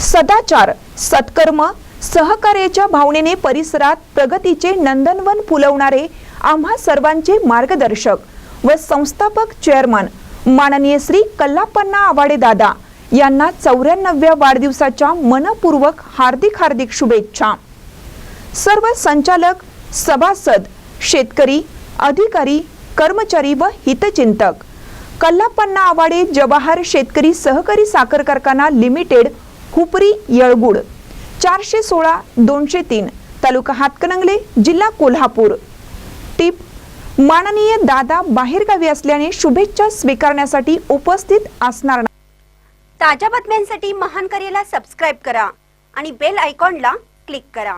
सदाचार सत्कर्म सहकार्याच्या भावनेने परिसरात प्रगतीचे नंदनवन फुलवणारे आम्हा सर्वांचे मार्गदर्शक व संस्थापक चेअरमन माननीय श्री कल्लापन्ना आवाडे दादा यांना चौऱ्याण्णव्या वाढदिवसाच्या मनपूर्वक हार्दिक हार्दिक शुभेच्छा. सर्व संचालक सभासद शेतकरी अधिकारी कर्मचारी व हितचिंतक कल्लापन्ना आवाडे जवाहर शेतकरी सहकारी साखर कारखाना लिमिटेड हुपरी येळगुड. चारशे सोळा दोनशे तीन. तालुका हातकणंगले जिल्हा कोल्हापूर. टिप माननीय दादा बाहेरगावी असल्याने शुभेच्छा स्वीकारण्यासाठी उपस्थित असणार. ताज्या बातम्यांसाठी महान करेला सबस्क्राईब करा आणि बेल आयकॉनला क्लिक करा.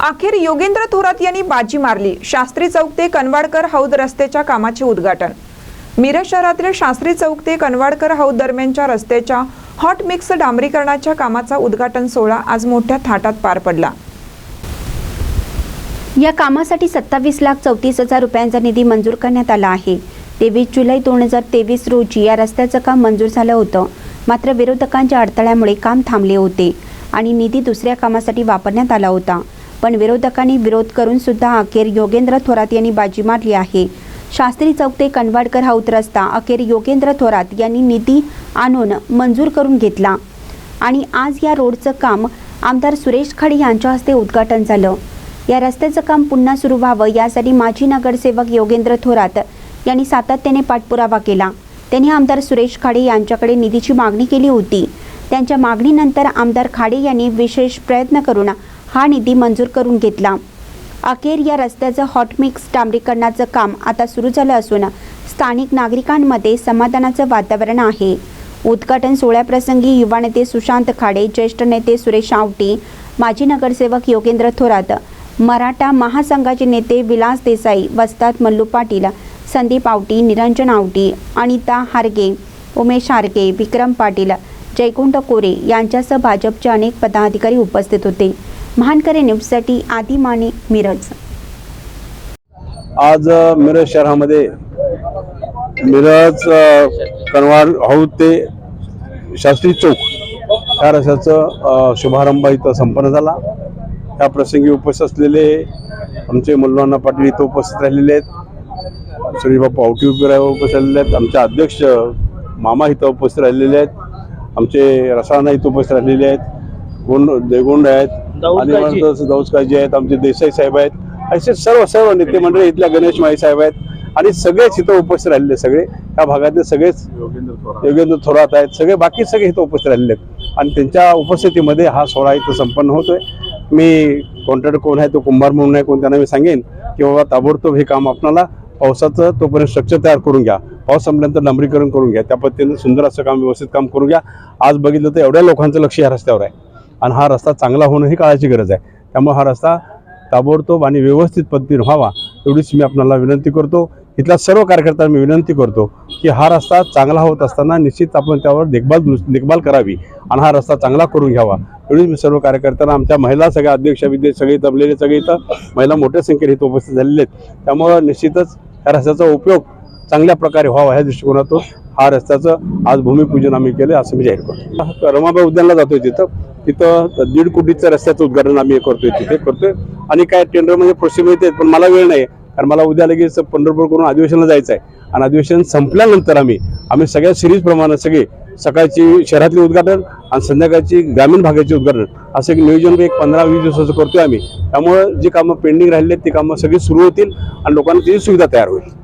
अखेर योगेंद्र थोरात यांनी बाजी मारली. शास्त्री चौक ते कनवाडकर हौद रस्त्याच्या कामाचे उद्घाटन. मिरज शहरातील शास्त्री चौक ते कनवाडकर हौद दरम्यानच्या रस्त्याच्या हॉट मिक्स डांबरीकरणाच्या कामाचा उद्घाटन सोहळा आज मोठ्या थाटात पार पडला. या कामासाठी सत्तावीस लाख चौतीस हजार रुपयांचा निधी मंजूर करण्यात आला आहे. तेवीस जुलै दोन हजार तेवीस रोजी या रस्त्याचं काम मंजूर झालं होतं. मात्र विरोधकांच्या अडथळ्यामुळे काम थांबले होते आणि निधी दुसऱ्या कामासाठी वापरण्यात आला होता. पण विरोधकांनी विरोध करून सुद्धा अखेर योगेंद्र थोरात यांनी बाजी मारली आहे. शास्त्री चौक ते कनवाडकर हाऊत रस्ता अखेर योगेंद्र थोरात यांनी निधी आणून मंजूर करून घेतला. आणि आज या रोडचं काम आमदार सुरेश खाडे यांच्या हस्ते उद्घाटन झालं. या रस्त्याचं काम पुन्हा सुरू व्हावं यासाठी माजी नगरसेवक योगेंद्र थोरात यांनी सातत्याने पाठपुरावा केला. त्यांनी आमदार सुरेश खाडे यांच्याकडे निधीची मागणी केली होती. त्यांच्या मागणीनंतर आमदार खाडे यांनी विशेष प्रयत्न करून हा निधी मंजूर करून घेतला. अखेर या रस्त्याचं हॉटमिक्स डांबरीकरणाचं काम आता सुरू झालं असून स्थानिक नागरिकांमध्ये समाधानाचं वातावरण आहे. उद्घाटन सोहळ्याप्रसंगी युवा नेते सुशांत खाडे ज्येष्ठ नेते सुरेश आवटी माजी नगरसेवक योगेंद्र थोरात मराठा महासंघाचे नेते विलास देसाई वस्ताद मल्लू पाटील संदीप आवटी निरंजन आवटी अनिता हारगे उमेश हारगे विक्रम पाटील जयकुंठ कोरे यांच्यासह भाजपचे अनेक पदाधिकारी उपस्थित होते. महानकरे न्यूजसाठी आदी माने मिरज. आज मिरज शहरामध्ये मिरज अ, कनवाड हौद ते शास्त्री चौक या रस्त्याचं शुभारंभ इथं संपन्न झाला. त्या प्रसंगी उपस्थित असलेले आमचे मुल्लांना पाटील इथं उपस्थित राहिलेले आहेत. श्री पावटी आवटी उपस्थित राहिलेले आहेत. आमचे अध्यक्ष मामा इथं उपस्थित राहिलेले आहेत. आमचे रसाना इथं उपस्थित राहिलेले आहेत. गोंड देगोंड आहेत. आणि नंतर दौजकाजी आहेत आमचे देसाई साहेब आहेत असे सर्व सर्व नेते मंडळी इथल्या गणेश माई साहेब आहेत. आणि सगळेच इथं उपस्थित राहिलेले सगळे. या भागातले सगळेच योगेंद्र थोरात. आहेत. सगळे बाकी सगळे इथं उपस्थित राहिलेले आहेत. आणि त्यांच्या उपस्थितीमध्ये हा सोहळा इथं संपन्न होतोय. मी कॉन्ट्रॅक्टर कोण आहे तो कुंभार म्हणून आहे कोण त्यांना मी सांगेन की बाबा ताबडतोब हे काम आपल्याला पावसाचं तोपर्यंत स्ट्रक्चर तयार करून घ्या. पाऊस संपल्यानंतर डांबरीकरण करून घ्या. त्या पद्धतीने सुंदर असं काम व्यवस्थित काम करून घ्या. आज बघितलं तर एवढ्या लोकांचं लक्ष या रस्त्यावर आहे. आणि हा रस्ता चांगला होणं ही काळाची गरज आहे. त्यामुळे हा रस्ता ताबडतोब आणि व्यवस्थित पद्धतीने व्हावा एवढीच मी आपल्याला विनंती करतो. इथल्या सर्व कार्यकर्त्यांना मी विनंती करतो की हा रस्ता चांगला होत असताना निश्चित आपण त्यावर देखभाल देखभाल करावी आणि हा रस्ता चांगला करून घ्यावा. एवढीच मी सर्व कार्यकर्त्यांना आमच्या महिला सगळ्या अध्यक्ष विद्ये सगळे जमलेले सगळे इथं महिला मोठ्या संख्येने इथं उपस्थित झालेले आहेत. त्यामुळं निश्चितच या रस्त्याचा उपयोग चांगल्या प्रकारे व्हावा ह्या दृष्टिकोनातून हा रस्त्याचं आज भूमिपूजन आम्ही केलं असं मी जाहीर करतो. रमाबाई उद्यानला जातोय तिथं. तिथं दीड कोटीचं रस्त्याचं उद्घाटन आम्ही करतोय तिथे करतोय. आणि काय टेंडरमध्ये प्रोसिजर मिळते पण मला वेळ नाही कारण मला उद्या लगेच पंढरपूर करून अधिवेशनला जायचं आहे आणि अधिवेशन संपल्यानंतर आम्ही आम्ही सगळ्या सिरीज प्रमाणे सगळे सकाळची शहरातली उद्घाटन आणि संध्याकाळची ग्रामीण भागाचे उद्घाटन. असं एक नियोजन एक पंधरा वीस दिवसाचं करतोय आम्ही. त्यामुळं जी कामं पेंडिंग राहिली आहेत ती कामं सगळी सुरू होतील आणि लोकांना त्याची सुविधा तयार होईल.